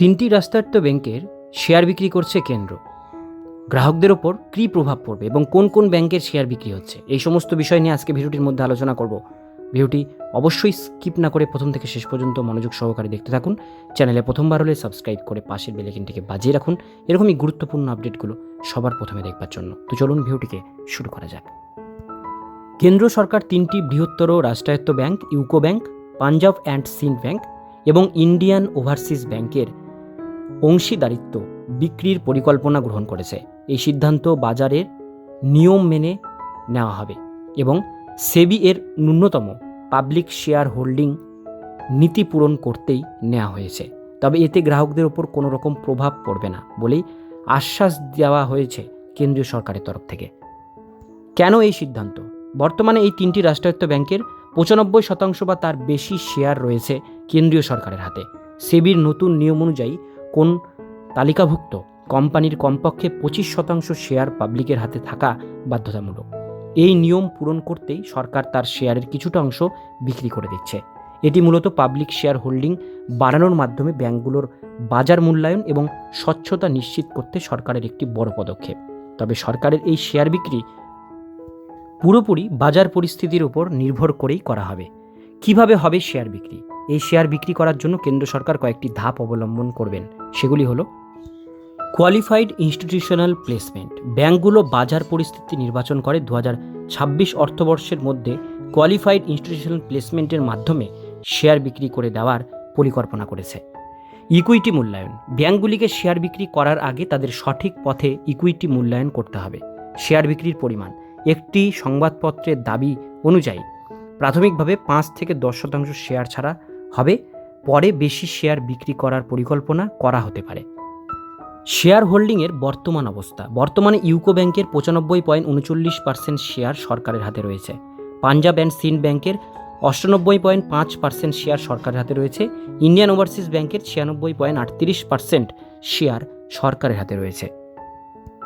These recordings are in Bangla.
তিনটি রাষ্ট্রায়ত্ত ব্যাংকের শেয়ার বিক্রি করছে কেন্দ্র। গ্রাহকদের ওপর কী প্রভাব পড়বে এবং কোন কোন ব্যাংকের শেয়ার বিক্রি হচ্ছে? এই সমস্ত বিষয় নিয়ে আজকে ভিডিওটির মধ্যে আলোচনা করব। ভিডিওটি অবশ্যই স্কিপ না করে প্রথম থেকে শেষ পর্যন্ত মনোযোগ সহকারে দেখতে থাকুন। চ্যানেলে প্রথমবার হলে সাবস্ক্রাইব করে পাশের বেলেকিনটিকে বাজিয়ে রাখুন। এরকমই গুরুত্বপূর্ণ আপডেটগুলো সবার প্রথমে দেখবার জন্য। তো চলুন ভিডিওটিকে শুরু করা যাক। কেন্দ্র সরকার তিনটি বৃহত্তর রাষ্ট্রায়ত্ত bank, UCO bank, Punjab and Sind bank এবং ইন্ডিয়ান ওভারসিজ ব্যাংকের অংশীদারিত্ব বিক্রির পরিকল্পনা গ্রহণ করেছে। এই সিদ্ধান্ত বাজারের নিয়ম মেনে নেওয়া হবে এবং সেবি এর ন্যূনতম পাবলিক শেয়ার হোল্ডিং নীতি পূরণ করতেই নেওয়া হয়েছে। তবে এতে গ্রাহকদের ওপর কোনো রকম প্রভাব পড়বে না বলেই আশ্বাস দেওয়া হয়েছে কেন্দ্রীয় সরকারের তরফ থেকে। কেন এই সিদ্ধান্ত? বর্তমানে এই তিনটি রাষ্ট্রায়ত্ত ব্যাংকের পঁচানব্বই শতাংশ বা তার বেশি শেয়ার রয়েছে কেন্দ্রীয় সরকারের হাতে। সেবির নতুন নিয়ম অনুযায়ী কোন তালিকাভুক্ত কোম্পানির কমপক্ষে পঁচিশ শতাংশ শেয়ার পাবলিকের হাতে থাকা বাধ্যতামূলক। এই নিয়ম পূরণ করতেই সরকার তার শেয়ারের কিছুটা অংশ বিক্রি করে দিচ্ছে। এটি মূলত পাবলিক শেয়ার হোল্ডিং বাড়ানোর মাধ্যমে ব্যাংকগুলোর বাজার মূল্যায়ন এবং স্বচ্ছতা নিশ্চিত করতে সরকারের একটি বড় পদক্ষেপ। তবে সরকারের এই শেয়ার বিক্রি পুরোপুরি বাজার পরিস্থিতির উপর নির্ভর করেই করা হবে। কীভাবে হবে শেয়ার বিক্রি? এই শেয়ার বিক্রি করার জন্য কেন্দ্র সরকার কয়েকটি ধাপ অবলম্বন করবেন। সেগুলি হলো কোয়ালিফাইড ইনস্টিটিউশনাল প্লেসমেন্ট ব্যাংকগুলো বাজার পরিস্থিতি নির্বাচন করে দু ছাব্বিশ অর্থবর্ষের মধ্যে কোয়ালিফাইড ইনস্টিটিউশনাল প্লেসমেন্টের মাধ্যমে শেয়ার বিক্রি করে দেওয়ার পরিকল্পনা করেছে। ইকুইটি মূল্যায়ন। ব্যাংকগুলিকে শেয়ার বিক্রি করার আগে তাদের সঠিক পথে ইকুইটি মূল্যায়ন করতে হবে। শেয়ার বিক্রির পরিমাণ। একটি সংবাদপত্রের দাবি অনুযায়ী প্রাথমিকভাবে পাঁচ থেকে দশ শতাংশ শেয়ার ছাড়া হবে, পরে বেশি শেয়ার বিক্রি করার পরিকল্পনা করা হতে পারে। শেয়ার হোল্ডিংয়ের বর্তমান অবস্থা। বর্তমানে ইউকো ব্যাংকের পঁচানব্বই পয়েন্ট উনচল্লিশ পার্সেন্ট শেয়ার সরকারের হাতে রয়েছে। পাঞ্জাব অ্যান্ড সিন্ড ব্যাংকের অষ্টানব্বই পয়েন্ট পাঁচ পার্সেন্ট শেয়ার সরকারের হাতে রয়েছে। ইন্ডিয়ান ওভারসিজ ব্যাংকের ছিয়ানব্বই পয়েন্ট আটত্রিশ পার্সেন্ট শেয়ার সরকারের হাতে রয়েছে।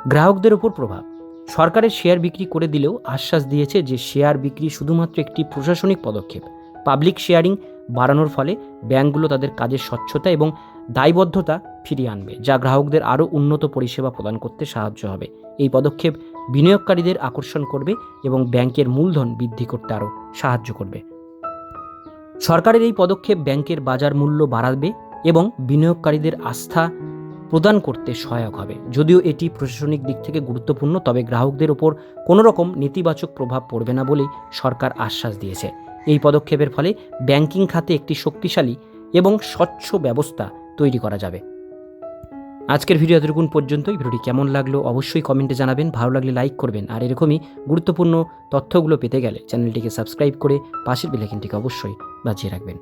গ্রাহকদের উপর প্রভাব। সরকারের শেয়ার বিক্রি করে দিলেও আশ্বাস দিয়েছে যে শেয়ার বিক্রি শুধুমাত্র একটি প্রশাসনিক পদক্ষেপ। পাবলিক শেয়ারিং বাড়ানোর ফলে ব্যাংকগুলো তাদের কাজের স্বচ্ছতা এবং দায়বদ্ধতা ফিরিয়ে আনবে, যা গ্রাহকদের আরও উন্নত পরিষেবা প্রদান করতে সাহায্য হবে। এই পদক্ষেপ বিনিয়োগকারীদের আকর্ষণ করবে এবং ব্যাংকের মূলধন বৃদ্ধি করতে আরও সাহায্য করবে। সরকারের এই পদক্ষেপ ব্যাংকের বাজার মূল্য বাড়াবে এবং বিনিয়োগকারীদের আস্থা প্রদান করতে সহায়ক হবে। যদিও এটি প্রশাসনিক দিক থেকে গুরুত্বপূর্ণ, তবে গ্রাহকদের ওপর কোনো রকম নেতিবাচক প্রভাব পড়বে না বলেই সরকার আশ্বাস দিয়েছে। এই পদক্ষেপের ফলে ব্যাংকিং খাতে একটি শক্তিশালী এবং স্বচ্ছ ব্যবস্থা তৈরি করা যাবে। আজকের ভিডিও এতটুকুন পর্যন্তই। ভিডিওটি কেমন লাগল অবশ্যই কমেন্টে জানাবেন। ভালো লাগলে লাইক করবেন। আর এরকমই গুরুত্বপূর্ণ তথ্যগুলো পেতে গেলে চ্যানেলটিকে সাবস্ক্রাইব করে পাশের বেলাইকিনটিকে অবশ্যই বাজিয়ে রাখবেন।